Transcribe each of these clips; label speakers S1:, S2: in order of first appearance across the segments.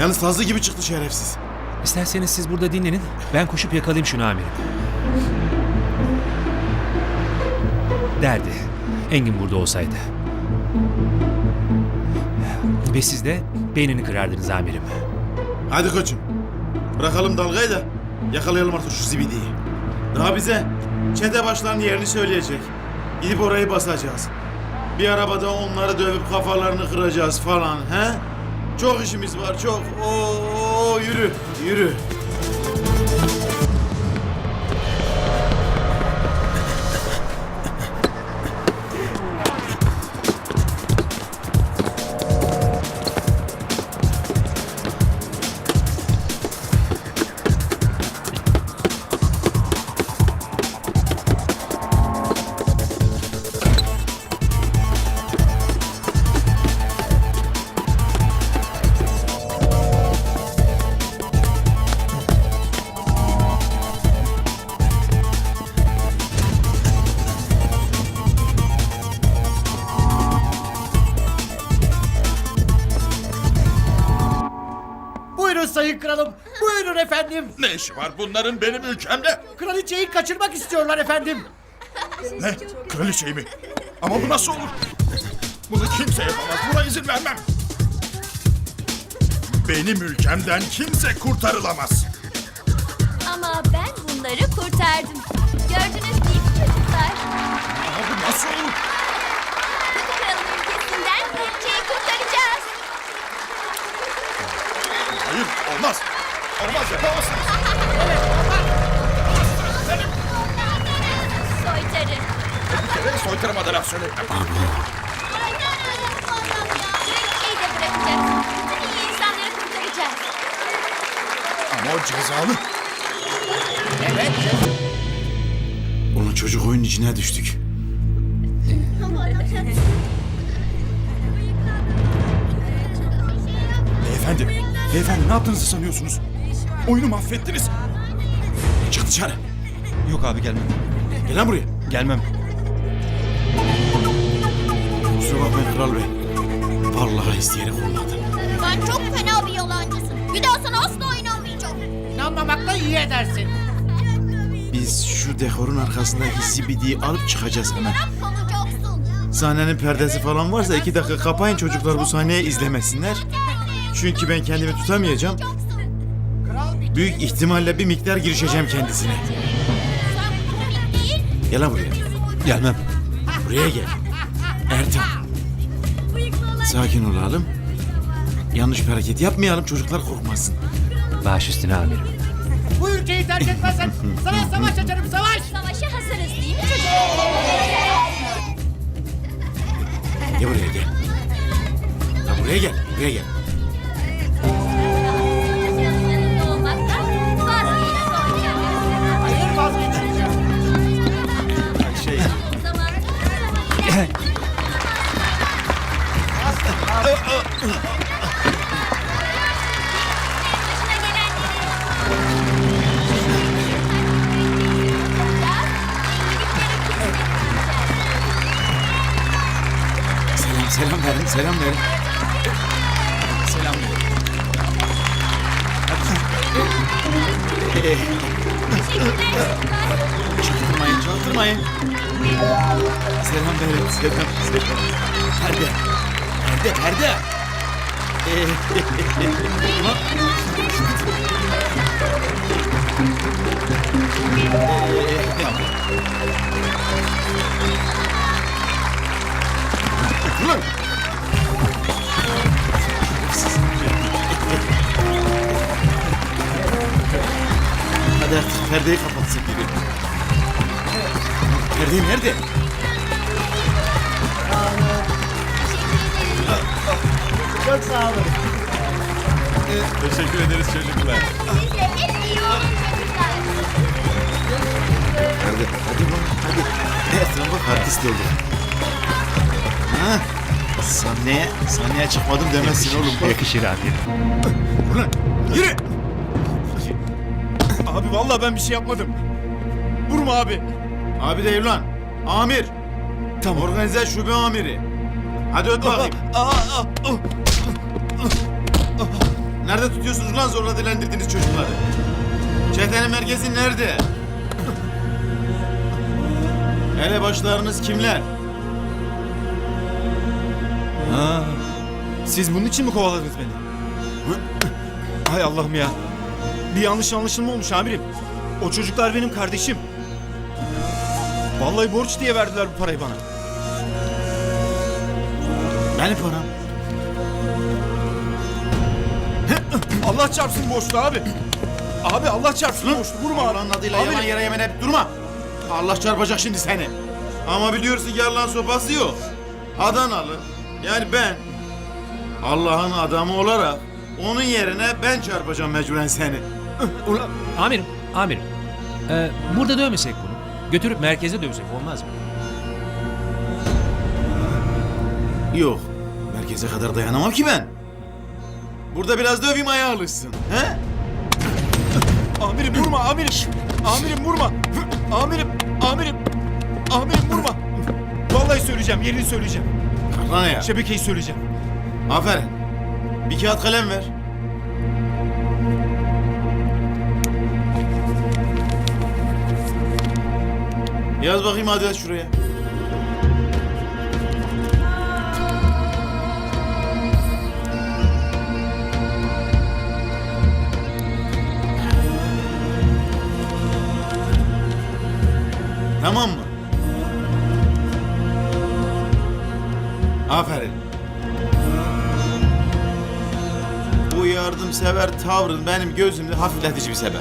S1: Yalnız sazlı gibi çıktı şerefsiz.
S2: İsterseniz siz burada dinlenin. Ben koşup yakalayayım şunu amirim. Derdi. Engin burada olsaydı. Ve siz de beynini kırardınız amirim.
S1: Hadi koçum. Bırakalım dalgayı da yakalayalım artık şu zibidiyi. Daha bize çete başlarının yerini söyleyecek. Gidip orayı basacağız. Bir arabada onları dövüp kafalarını kıracağız falan he? Çok işimiz var çok. Oo yürü yürü.
S3: Kralım. Buyurun efendim.
S4: Ne işi var bunların benim ülkemde?
S3: Kraliçeyi kaçırmak istiyorlar efendim.
S4: Ne? Kraliçeyi mi? Ama bu nasıl olur? Bunu kimse yapamaz. Buna izin vermem. Benim ülkemden kimse kurtarılamaz.
S5: Ama ben bunları kurtardım. Gördünüz değil mi çocuklar?
S4: Ama bu nasıl olur?
S5: Kötü kralın ülkesinden kraliçeyi kurtaracağız.
S4: Hayır olmaz. Olmaz yapamazsınız.
S5: Soytarı.
S4: Beni soytarıma da laf söyleme.
S5: Kraliçeyi de bırakacaksın. Bütün iyi insanları kurtaracağız.
S4: Ama o cezalı.
S1: Ulan çocuk oyunun içine düştük.
S4: Beyefendi, beyefendi ne yaptığınızı sanıyorsunuz? Oyunu mahvettiniz.
S1: Çık dışarı.
S6: Yok abi gelmem.
S1: Gel lan buraya.
S6: Gelmem.
S1: Kusura bakmayın kral bey. Vallahi isteyerek olmadı.
S5: Sen çok fena bir yalancısın. Bir daha sana asla oynamayacağım.
S3: İnanmamakla iyi edersin.
S1: Biz şu dekorun arkasındaki zibidiyi alıp çıkacağız hemen.
S5: Kalacaksın.
S1: Sahnenin perdesi falan varsa iki dakika kapayın çocuklar bu sahneyi izlemesinler. Çünkü ben kendimi tutamayacağım. Büyük ihtimalle bir miktar girişeceğim kendisine. Gel lan buraya.
S6: Gelmem.
S1: Buraya gel. Ertem. Sakin olalım. Yanlış bir hareket yapmayalım çocuklar korkmasın.
S2: Baş üstüne amirim.
S3: Bu ülkeyi terk etmezsen sana savaş açarım savaş.
S5: Savaşa hazırız değil mi çocuklar?
S1: Gel buraya gel. Ya buraya gel. Buraya gel. Selam selam verin selam verin. Selam verin. Çaktırmayın çaktırmayın. Selam verin selam selam. Perde. Perde perde. Ulan- Perdeyi kapatsın biri. Perde nerede?
S3: Çok sağ olun.
S6: Teşekkür ederiz çocuklar.
S5: Siz de hep iyi olun çocuklar.
S1: Hadi, hadi bak, hadi. Sen bak artist oldun. Ha? Sahneye, sahneye çıkmadım demezsin oğlum.
S2: Yakışır amirim.
S1: Ulan, yürü!
S6: Abi vallahi ben bir şey yapmadım. Vurma abi.
S1: Abi değil lan. Amir.
S6: Tamam.
S1: Organize şube amiri. Hadi öt bakayım. Nerede tutuyorsunuz lan zorla dilendirdiğiniz çocukları? Çetenin merkezi nerede? Hele başlarınız kimler?
S6: Ha. Siz bunun için mi kovaladınız beni? Hay Allah'ım ya. Bir yanlış anlaşılma olmuş amirim. O çocuklar benim kardeşim. Vallahi borç diye verdiler bu parayı bana.
S1: Benim param.
S6: Allah çarpsın borçlu abi. Abi Allah çarpsın borçlu. Vurma abi.
S1: Allah'ın adıyla yalan yere yemen hep durma. Allah çarpacak şimdi seni. Ama biliyorsun ki Allah'ın sopası yok. Adanalı. Yani ben Allah'ın adamı olarak onun yerine ben çarpacağım mecburen seni.
S6: Ulan
S2: Amirim, amirim. Ee, burada dövmesek bunu. Götürüp merkeze dövsek olmaz mı?
S1: Yok. Merkeze kadar dayanamam ki ben. Burada biraz döveyim ayağı alışsın. He?
S6: amirim vurma amirim. Amirim vurma. Amirim, amirim. Amirim vurma. Vallahi söyleyeceğim, yerini söyleyeceğim.
S1: Lan ya.
S6: Şebekeyi söyleyeceğim.
S1: Aferin. Bir kağıt kalem ver. Yaz bakayım adres şuraya. Tamam mı? Aferin. Bu yardımsever tavrın benim gözümde hafifletici bir sebep.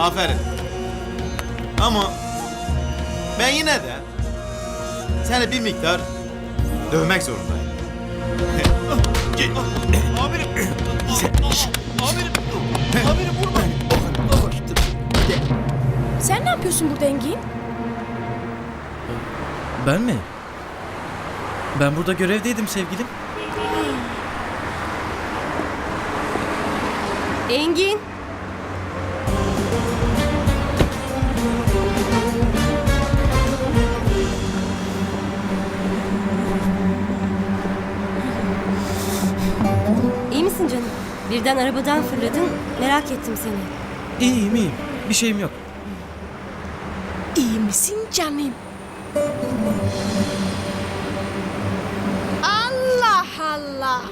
S1: Aferin. Ama ben yine de seni bir miktar dövmek zorundayım.
S6: Amirim. Amirim. Amirim vurma.
S7: Sen ne yapıyorsun burada Engin?
S8: Ben mi? Ben burada görevdeydim sevgilim.
S7: Engin.
S9: Canım? Birden arabadan fırladın. Merak ettim seni.
S8: İyiyim iyiyim. Bir şeyim yok.
S7: İyi misin canım? Allah Allah.